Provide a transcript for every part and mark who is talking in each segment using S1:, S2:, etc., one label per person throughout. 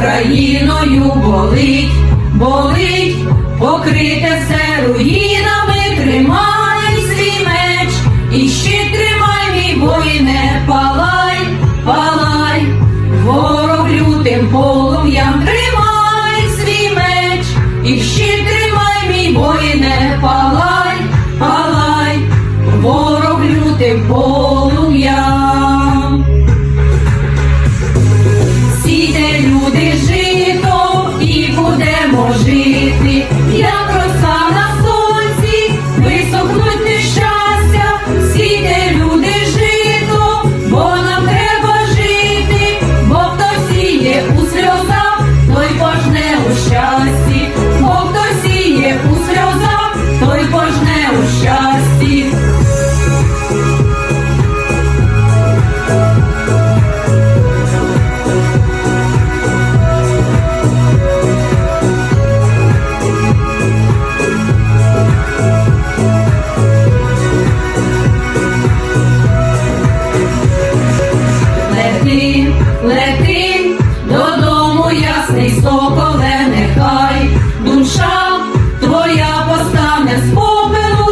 S1: Україною болить, болить, покрите все руїнами, тримай свій меч, і щит тримай, мій воїне, палай, палай, ворог лютим полум'ям тримай свій меч, і щит тримай, мій воїне, палай, палай, ворог лютим полум'ям. Люди, жито і будемо жити, як роса на сонці, висохнуть нещастя, сійте, люди, жито, бо нам треба жити, бо хто сіє у сльозах, той пожне у щасті, бо хто сіє у сльозах, той пожне у щасті. Соколиний, соколе, нехай душа твоя постане з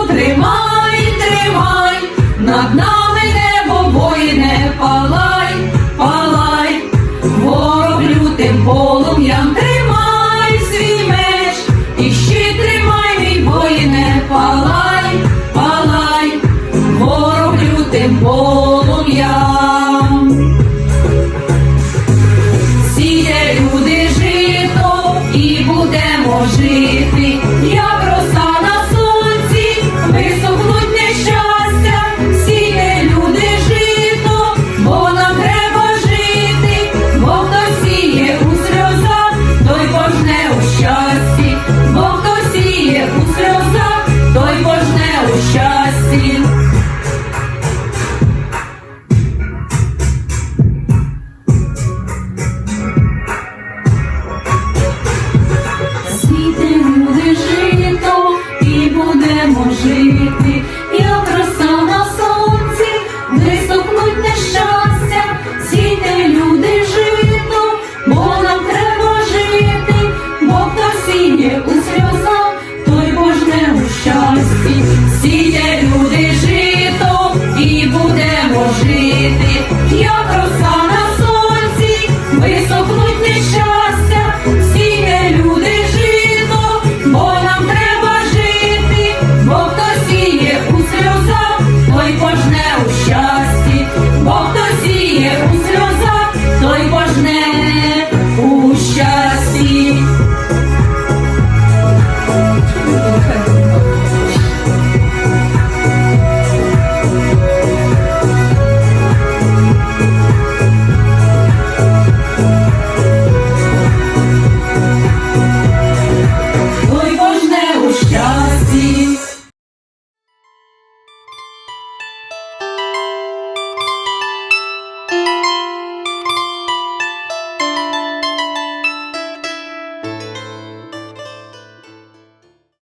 S1: тримай, тримай, над нами небо воїне, палай, палай, ворог лютим полум'ям тримай свій меч, і щит тримай, мій воїне, палай, палай, ворог лютим полум'ям. longe. You. you.